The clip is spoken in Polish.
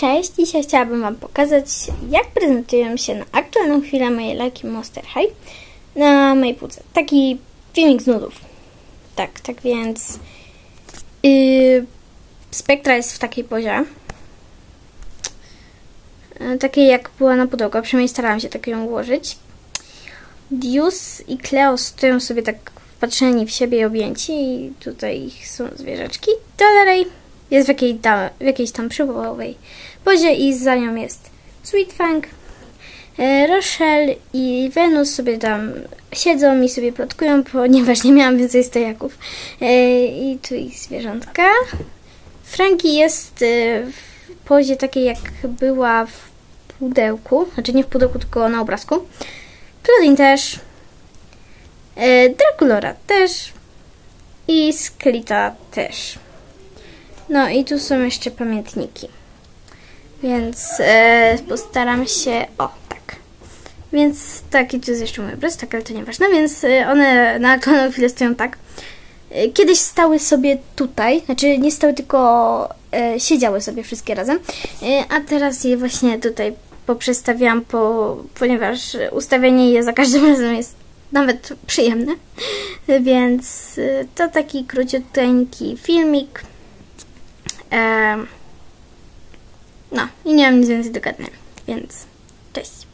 Cześć, dzisiaj chciałabym Wam pokazać, jak prezentują się na aktualną chwilę moje leki Monster High na mojej półce. Taki filmik z nudów. Tak, tak więc yy, spektra jest w takiej pozie. Yy, takiej jak była na pudełku, przynajmniej starałam się tak ją ułożyć. Dius i Cleo stoją sobie tak wpatrzeni w siebie i objęci i tutaj są zwierzaczki. Dalej jest w, tam, w jakiejś tam przywołowej pozie i za nią jest Sweet Fang. E, Rochelle i Venus sobie tam siedzą i sobie plotkują, ponieważ nie miałam więcej stojaków. E, I tu ich zwierzątka. Frankie jest e, w pozie takiej jak była w pudełku, znaczy nie w pudełku, tylko na obrazku. Claudine też. Draculora też. I Skelita też. No i tu są jeszcze pamiętniki. Więc e, postaram się... O, tak. Więc tak, i tu jest jeszcze mój obraz, tak, ale to nieważne. Więc e, one na chwilę stoją tak. E, kiedyś stały sobie tutaj, znaczy nie stały, tylko e, siedziały sobie wszystkie razem. E, a teraz je właśnie tutaj poprzestawiałam, po, ponieważ ustawienie je za każdym razem jest nawet przyjemne. Więc to taki króciuteńki filmik. No i nie mam nic więcej do gadania, więc cześć.